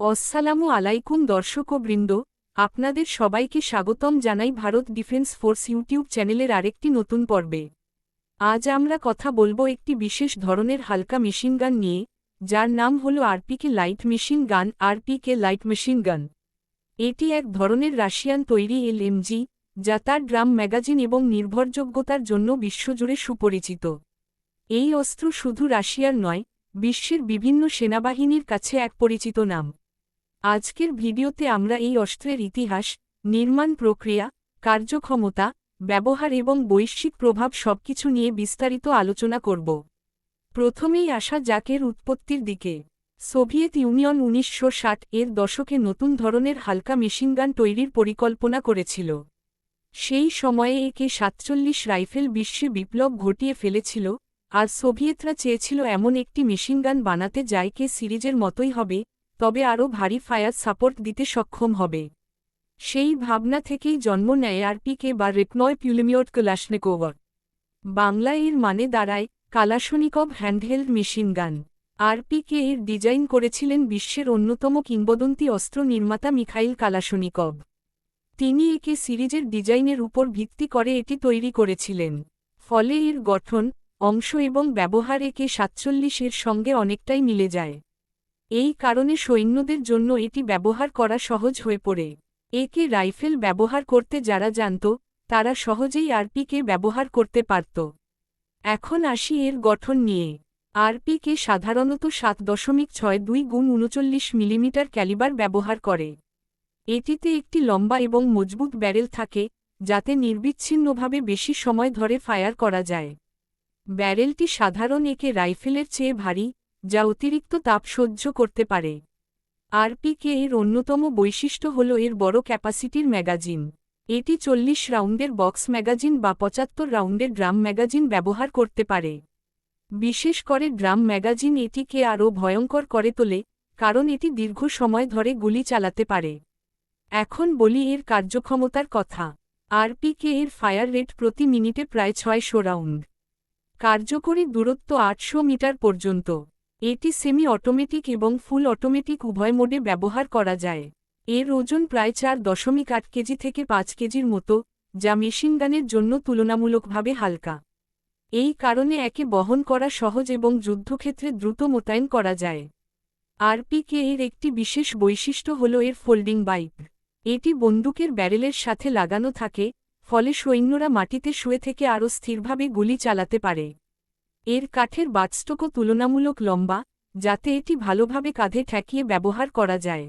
অসসালামু আলাইকুম দর্শকবৃন্দ, আপনাদের সবাইকে স্বাগতম জানাই ভারত ডিফেন্স ফোর্স ইউটিউব চ্যানেলের আরেকটি নতুন পর্বে। আজ আমরা কথা বলব একটি বিশেষ ধরনের হালকা মেশিন গান নিয়ে, যার নাম হল আরপিকে light machine gun, আরপিকে light machine gun. এটি এক ধরনের রাশিয়ান তৈরি এলএমজি, যা তার ড্রাম ম্যাগাজিন এবং নির্ভরযোগ্যতার জন্য বিশ্বজুড়ে সুপরিচিত। এই অস্ত্র শুধু রাশিয়ার নয়, বিশ্বের বিভিন্ন সেনাবাহিনীর কাছে এক পরিচিত নাম। আজকের ভিডিওতে আমরা এই অস্ত্রের ইতিহাস, নির্মাণ প্রক্রিয়া, কার্যক্ষমতা, ব্যবহার এবং বৈশ্বিক প্রভাব সবকিছু নিয়ে বিস্তারিত আলোচনা করব। প্রথমেই আসা জাকের উৎপত্তির দিকে। সোভিয়েত ইউনিয়ন উনিশশো ষাট এর দশকে নতুন ধরনের হালকা মেশিনগান তৈরির পরিকল্পনা করেছিল। সেই সময়ে একে সাতচল্লিশ রাইফেল বিশ্বে বিপ্লব ঘটিয়ে ফেলেছিল, আর সোভিয়েতরা চেয়েছিল এমন একটি মেশিনগান বানাতে যাই কে সিরিজের মতোই হবে তবে আরও ভারী ফায়ার সাপোর্ট দিতে সক্ষম হবে। সেই ভাবনা থেকেই জন্ম নেয় আরপিকে বা রেকনয় পিউলিমিয়ট ক্লাশনেকোভার বাংলা এর মানে দাঁড়ায় কালাশনিকভ হ্যান্ডহেল্ড মেশিন গান। আরপিকে এর ডিজাইন করেছিলেন বিশ্বের অন্যতম কিংবদন্তি অস্ত্র নির্মাতা মিখাইল কালাশনিকভ। তিনি একে সিরিজের ডিজাইনের উপর ভিত্তি করে এটি তৈরি করেছিলেন। ফলে এর গঠন, অংশ এবং ব্যবহার একে সাতচল্লিশের সঙ্গে অনেকটাই মিলে যায়। এই কারণে সৈন্যদের জন্য এটি ব্যবহার করা সহজ হয়ে পড়ে। একে রাইফেল ব্যবহার করতে যারা জানত, তারা সহজেই আরপিকে ব্যবহার করতে পারত। এখন আসি এর গঠন নিয়ে। আরপিকে সাধারণত সাত দশমিক ছয় দুই গুণ উনচল্লিশ মিলিমিটার ক্যালিবার ব্যবহার করে। এটিতে একটি লম্বা এবং মজবুত ব্যারেল থাকে, যাতে নির্বিচ্ছিন্নভাবে বেশি সময় ধরে ফায়ার করা যায়। ব্যারেলটি সাধারণ একে রাইফেলের চেয়ে ভারী যা অতিরিক্ত তাপ সহ্য করতে পারে। আরপিকে এর অন্যতম বৈশিষ্ট্য হল এর বড় ক্যাপাসিটির ম্যাগাজিন। এটি চল্লিশ রাউন্ডের বক্স ম্যাগাজিন বা পঁচাত্তর রাউন্ডের ড্রাম ম্যাগাজিন ব্যবহার করতে পারে। বিশেষ করে ড্রাম ম্যাগাজিন এটিকে আরও ভয়ঙ্কর করে তোলে, কারণ এটি দীর্ঘ সময় ধরে গুলি চালাতে পারে। এখন বলি এর কার্যক্ষমতার কথা। আরপিকে এর ফায়ার রেট প্রতি মিনিটে প্রায় ছয়শো রাউন্ড। কার্যকরী দূরত্ব আটশো মিটার পর্যন্ত। এটি সেমি অটোমেটিক এবং ফুল অটোমেটিক উভয় মোডে ব্যবহার করা যায়। এর ওজন প্রায় চার দশমিক আট কেজি থেকে পাঁচ কেজির মতো, যা মেশিনগানের জন্য তুলনামূলকভাবে হালকা। এই কারণে একে বহন করা সহজ এবং যুদ্ধক্ষেত্রে দ্রুত মোতায়েন করা যায়। আরপিকে এর একটি বিশেষ বৈশিষ্ট্য হল এর ফোল্ডিং বাইক এটি বন্দুকের ব্যারেলের সাথে লাগানো থাকে, ফলে সৈন্যরা মাটিতে শুয়ে থেকে আরও স্থিরভাবে গুলি চালাতে পারে। এর কাঠের বাটস্টকও তুলনামূলক লম্বা, যাতে এটি ভালোভাবে কাঁধে ঠেকিয়ে ব্যবহার করা যায়।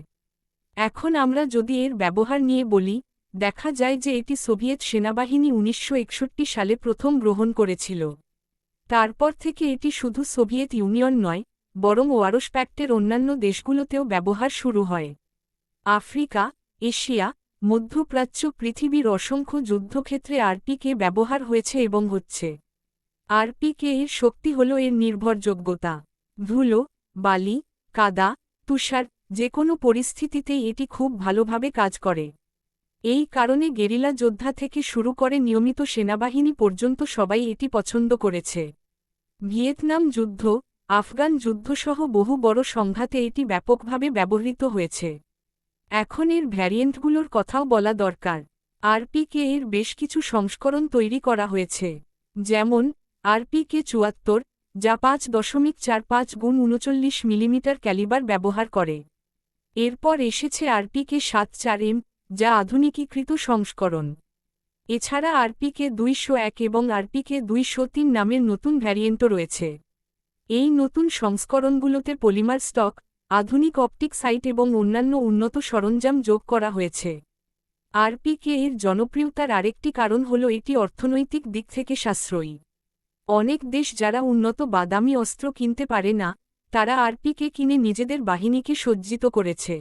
এখন আমরা যদি এর ব্যবহার নিয়ে বলি, দেখা যায় যে এটি সোভিয়েত সেনাবাহিনী উনিশশো একষট্টি সালে প্রথম গ্রহণ করেছিল। তারপর থেকে এটি শুধু সোভিয়েত ইউনিয়ন নয়, বরং ওয়ারস প্যাক্টের অন্যান্য দেশগুলোতেও ব্যবহার শুরু হয়। আফ্রিকা, এশিয়া, মধ্যপ্রাচ্য পৃথিবীর অসংখ্য যুদ্ধক্ষেত্রে আরপিকে ব্যবহার হয়েছে এবং হচ্ছে। আরপিকে এর শক্তি হল এর নির্ভরযোগ্যতা। ধুলো, বালি, কাদা, তুষার যে কোনো পরিস্থিতিতেই এটি খুব ভালোভাবে কাজ করে। এই কারণে গেরিলা যোদ্ধা থেকে শুরু করে নিয়মিত সেনাবাহিনী পর্যন্ত সবাই এটি পছন্দ করেছে। ভিয়েতনাম যুদ্ধ, আফগান যুদ্ধসহ বহু বড় সংঘাতে এটি ব্যাপকভাবে ব্যবহৃত হয়েছে। এখন এর ভ্যারিয়েন্টগুলোর কথাও বলা দরকার। আরপিকে এর বেশ কিছু সংস্করণ তৈরি করা হয়েছে। যেমন আরপিকে চুয়াত্তর, যা পাঁচ দশমিক চার পাঁচ গুণ উনচল্লিশ মিলিমিটার ক্যালিবার ব্যবহার করে। এরপর এসেছে আরপিকে সাত চার এম, যা আধুনিকীকৃত সংস্করণ। এছাড়া আরপিকে দুইশো এক এবং আরপিকে দুইশো তিন নামের নতুন ভ্যারিয়েন্টও রয়েছে। এই নতুন সংস্করণগুলোতে পলিমার স্টক, আধুনিক অপটিক সাইট এবং অন্যান্য উন্নত সরঞ্জাম যোগ করা হয়েছে। আরপিকে এর জনপ্রিয়তার আরেকটি কারণ হল এটি অর্থনৈতিক দিক থেকে সাশ্রয়ী। অনেক দেশ যারা উন্নত বাদামি অস্ত্র কিনতে পারে না, তারা আরপিকে কিনে নিজেদের বাহিনীকে সজ্জিত করেছে।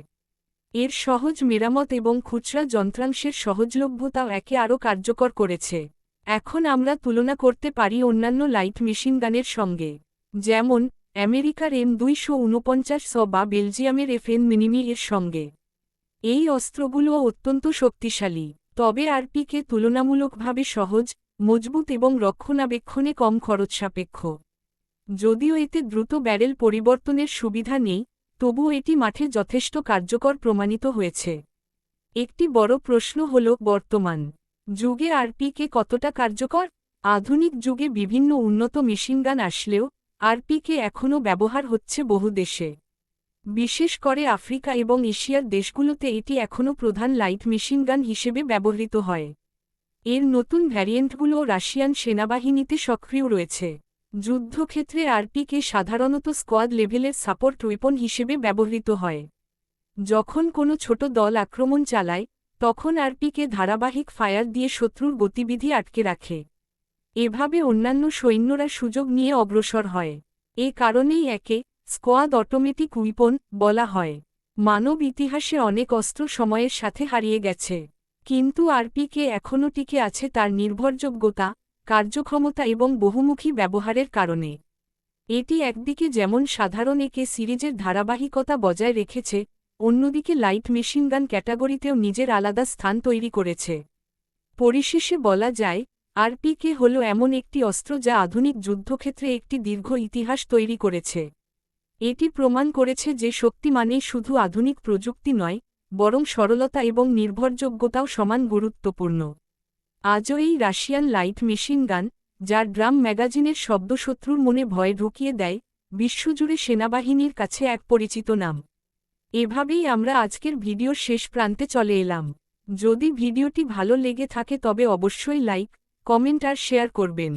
এর সহজ মেরামত এবং খুচরা যন্ত্রাংশের সহজলভ্যতাও একে আরও কার্যকর করেছে। এখন আমরা তুলনা করতে পারি অন্যান্য লাইট মেশিন গানের সঙ্গে। যেমন, আমেরিকার এম দুইশো উনপঞ্চাশ স বা বেলজিয়ামের এফএন মিনিমি এর সঙ্গে। এই অস্ত্রগুলোও অত্যন্ত শক্তিশালী, তবে আরপিকে তুলনামূলকভাবে সহজ মজবুত এবং রক্ষণাবেক্ষণে কম খরচ সাপেক্ষ। যদিও এতে দ্রুত ব্যারেল পরিবর্তনের সুবিধা নেই তবু এটি মাঠে যথেষ্ট কার্যকর প্রমাণিত হয়েছে। একটি বড় প্রশ্ন হল, বর্তমান যুগে আরপিকে কতটা কার্যকর? আধুনিক যুগে বিভিন্ন উন্নত মেশিনগান আসলেও, আরপিকে এখনও ব্যবহার হচ্ছে বহু দেশে। বিশেষ করে আফ্রিকা এবং এশিয়ার দেশগুলোতে এটি এখনও প্রধান লাইট মেশিনগান হিসেবে ব্যবহৃত হয়। এর নতুন ভ্যারিয়েন্টগুলো রাশিয়ান সেনাবাহিনীতে সক্রিয় রয়েছে। যুদ্ধক্ষেত্রে আরপিকে সাধারণত স্কোয়াড লেভেলের সাপোর্ট ওয়েপন হিসেবে ব্যবহৃত হয়। যখন কোনো ছোট দল আক্রমণ চালায়, তখন আরপিকে ধারাবাহিক ফায়ার দিয়ে শত্রুর গতিবিধি আটকে রাখে। এভাবে অন্যান্য সৈন্যরা সুযোগ নিয়ে অগ্রসর হয়। এ কারণেই একে স্কোয়াদ অটোমেটিক উইপন বলা হয়। মানব ইতিহাসে অনেক অস্ত্র সময়ের সাথে হারিয়ে গেছে। কিন্তু আরপিকে এখনও টিকে আছে তার নির্ভরযোগ্যতা, কার্যক্ষমতা এবং বহুমুখী ব্যবহারের কারণে। এটি একদিকে যেমন সাধারণ একে সিরিজের ধারাবাহিকতা বজায় রেখেছে, অন্যদিকে লাইট মেশিনগান ক্যাটাগরিতেও নিজের আলাদা স্থান তৈরি করেছে। পরিশেষে বলা যায় আরপিকে হল এমন একটি অস্ত্র যা আধুনিক যুদ্ধক্ষেত্রে একটি দীর্ঘ ইতিহাস তৈরি করেছে। এটি প্রমাণ করেছে যে শক্তি মানেই শুধু আধুনিক প্রযুক্তি নয় বরং সরলতা এবং নির্ভরযোগ্যতাও সমান গুরুত্বপূর্ণ। আজও এই রাশিয়ান লাইট মেশিনগান যার ড্রাম ম্যাগাজিনের শব্দশত্রুর মনে ভয় ঢুকিয়ে দেয়, বিশ্বজুড়ে সেনাবাহিনীর কাছে এক পরিচিত নাম। এভাবেই আমরা আজকের ভিডিওর শেষ প্রান্তে চলে এলাম। যদি ভিডিওটি ভালো লেগে থাকে তবে অবশ্যই লাইক, কমেন্ট আর শেয়ার করবেন।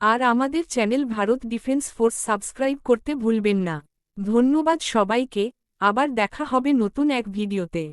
আর আমাদের channel Bharat defence force subscribe করতে ভুলবেন না। ধন্যবাদ সবাইকে আবার দেখা হবে নতুন এক ভিডিওতে।